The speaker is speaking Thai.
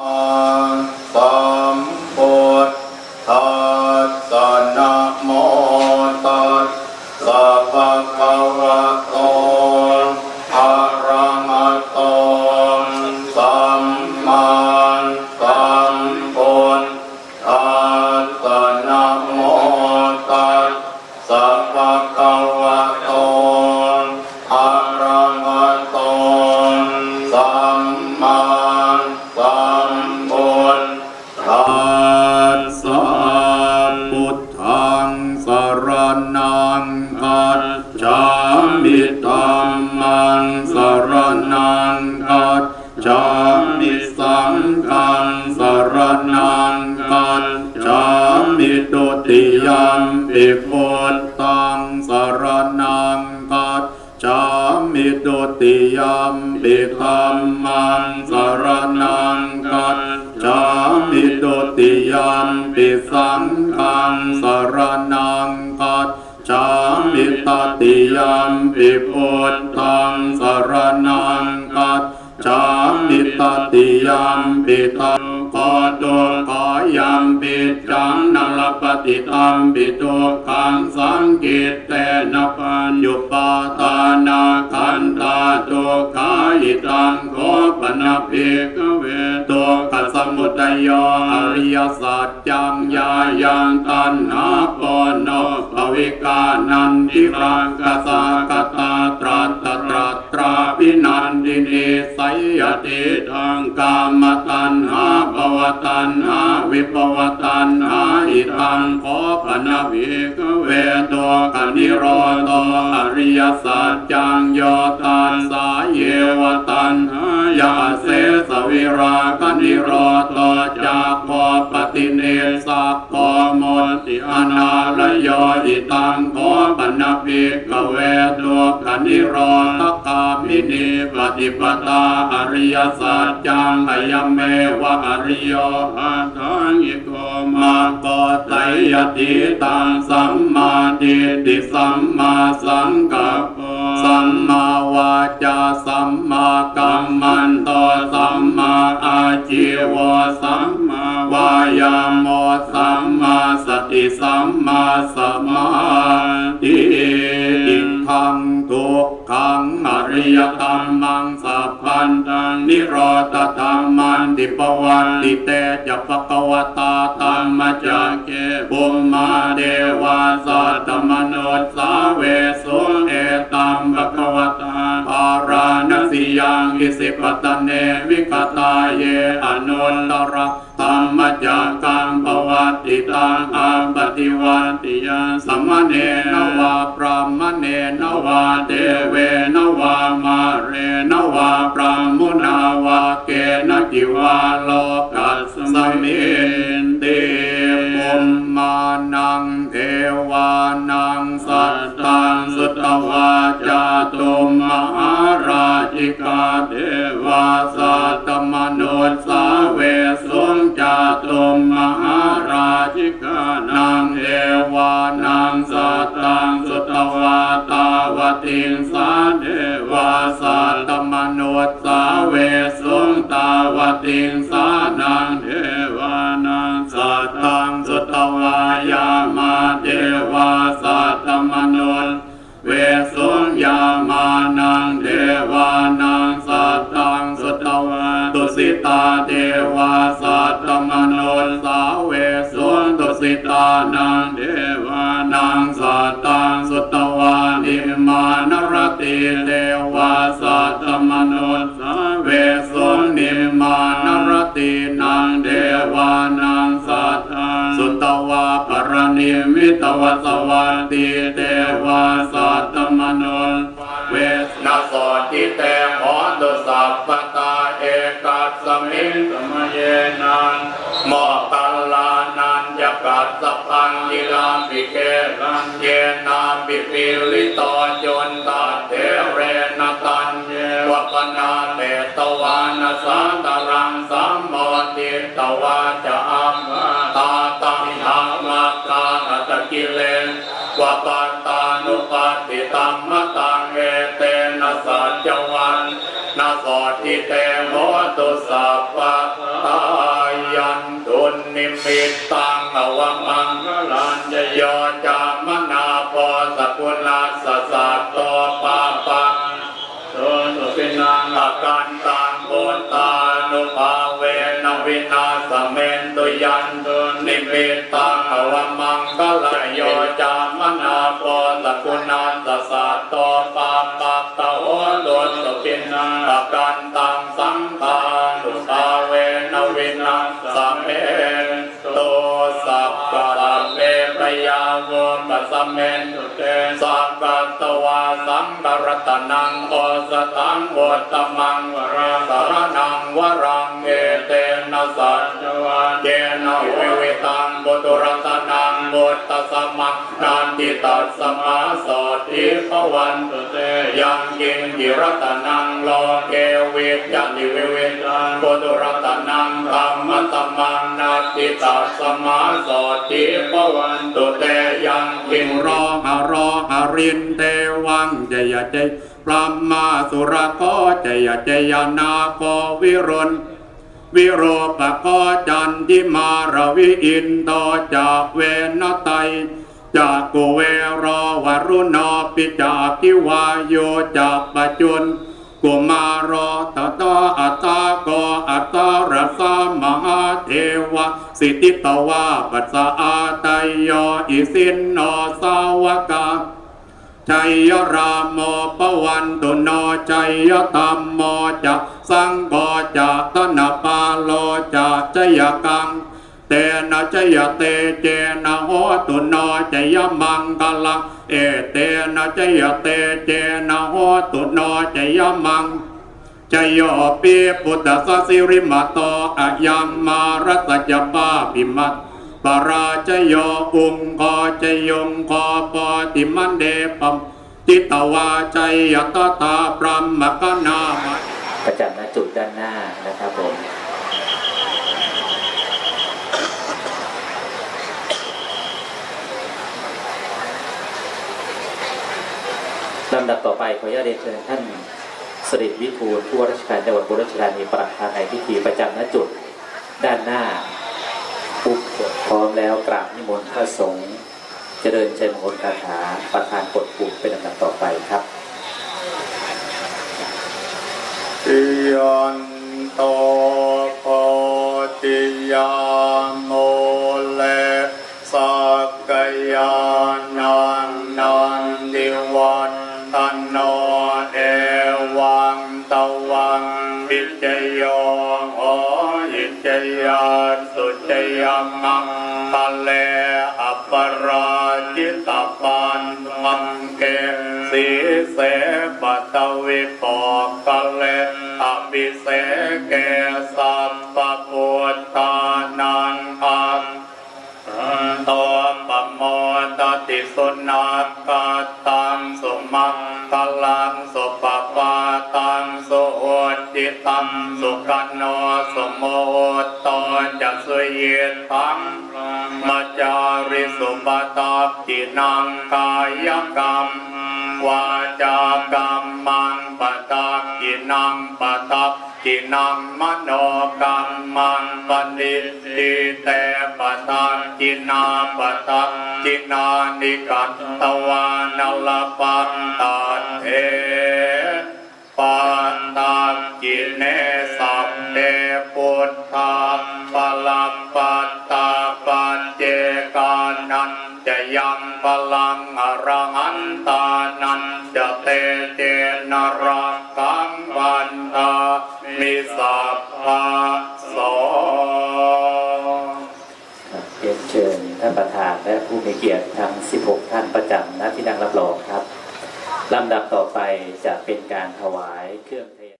สั มปิพุทธังสรณังคัจฉามิตุติยมปิธัมมังสรณังคัจฉามิตุติยมปิสังฆังสรณังคัจฉามิตติยมปิพุทธังสรณังคัจฉามิตติยมปิตังขอ ตัวขอยัมปิจังนลปฏิตัมปิตุขังสังกิตเตนะปัญญุปาทานาคันตาตุขายิตังโกปนะภิกเวตุขัสสมุทัยอริยสัจจังยายังตันหาปโนภวิกานันทิรังกสากตาตรัตตตรัตตราวิน นดินีไสยติทังกามตันหาภวตันหาวิภวตันหาอิทังขอปนะวิกเวโตกนิโรโตอริยสัจจังโยตันสายเยวตันหายาเสสวิรากนิโรโตจากขอปฏิเนสัก ติอนาลโยอิตังขอปนะวิกเวโตกนิโรตกามินีปฏิปตาอริยสัจจังอยเมวะอริโยหัตังอิโกมาโกไตยติตังสัมมาทิฏฐิสัมมาสังกัปปสัมมาวาจาสัมมากัมมันโตสัม ติสัมมาสมาธิอิทังทุกขังอริยธรรมังสัพพันตังนิโรธธรรมันติปวันติเตจะปะกวตาธรรมจักเกบุมมาเดวาสัตมโนสาเวสุเอตัมปะกวตาปาราณสียังอิสิปตะเนวิกตาเยอนุตระธรรมจักกัง ติตังอัปฏิวันติยาสัมมเนนวาพรหมเนนวาเทเวนวามาเรนวาพรหมุนาวาเกนจิวาโลกัสสมินติปุมมานังเทวานังสัตตังสุตวาจาตุมมหาราชิกาเทวาส นังเทวานังสัตตังสุตวานิมานรติเทวาสัตตมนุสสเวสุนิมานรตินังเทวานังสัตตังสุตวาปรณิมิตวสวัสติเทวาสัตตมนุสเวสนาสติเตหอตุสัพพตาเอกัสมิงสมเยนันมตัลลา สสะพังยิลาปิเกรันเยนาปิปิลิโตจนตาเทเรนตันเยวปนาเตตวานาสาตรังสัมโมติตวาจะอัมมาตาตังธรรมกาอัตกิเลนวปัตตานุปาติตัมมตังเอเตนะสัจวันนาสอทิเตโหตุสัพพะทายันตุนิมิตตัง อวมังคลันจโยจามนาโพสกุลาสสัตโตปาปังโสตุปินังอาการตังโพตานุภาเวนวินาสเมนตุยันตุนิมิตตังอวมังกลโยจามนาโพสกุณาสสัตโตปาปัตตโหตุสุปินังอาการตัง ยาโวมัสเมนุเตสัพพะตวาสัมปรตนังโอสตังวตมังวราสารนังวรังเอเตนะสัจวะเจนะวิวิตังบุตุรัตนา ตตสมังนันติตัสสมาสติภวันตุเตยังกินกิรัตนังโลเกวิจันติวิวิตังบุตุรัตนังธรรมตมังนาติตัสสมาสติภวันตุเตยังกินรอหารอหารินเทวังจยเจพระมาสุรโคจยเจยนาโควิรุณ วิโรปโคจันทิมารวิอินโตจากเวนไตยจากกุเวรวรุณปิจากกิวายโยจากปัจจุนกุมารตตาอัตตาโกอัตตารสามหาเทวะสิทธิตวาปัสสะอาตยโยอิสินโนสาวกา ชัยยรามโมปวันตุโนชัยยธรรมโมจะสังโฆจะตนะปาโลจะจยกังเตนะจยเตเจนะโหตุโนจยมังกลังเอเตนะจยเตเจนะโหตุโนจยมังจโยปีพุทธสสิริมาโตอะยังมารัสจปาปิมัต ปราจโยอุงกอจยงกอปอติมันเดปมจิตตวาใจยตตาพรหมกนามะประจำณจุดด้านหน้านะครับผมลำดับต่อไปขออนุญาตเรียนเชิญท่านสริวิทูลผู้ว่าราชการจังหวัดบุรีรัมย์ประธานในพิธีประจำณจุดด้านหน้า ปุ๊บพร้อมแล้วกราบนิมนต์พระสงฆ์เจริญเชิญมงคลคาถาประธานกดปุ่มเป็นลำดับต่อไปครับติยันโต งวิจโยโหยิจยาสุจยังมังทะเลอัปปราจิตตปันมังเกสีเสปตวิปอกะเลอภิเสเกสัพปะพุ จิตังสุกันโนสุโมโตจะสุเยทังมัจาริสุปตาจินังกายกรรมวาจากรรมังปตากินังปตากินังมโนกรรมังปณิติเตปตากินาปตากินานิกัตตวานลปันตาเทปันตา กิเนสัพเตพุทธาปลัมปัตตาปัจเจกานันจะยังพลังอรหันตานันจะเตเจนรักขังวันตามิสัพพะโสครับเรียนเชิญท่านประธานและผู้มีเกียรติทั้ง 16 ท่านประจำณที่นั่งรับรองครับลำดับต่อไปจะเป็นการถวายเครื่องเท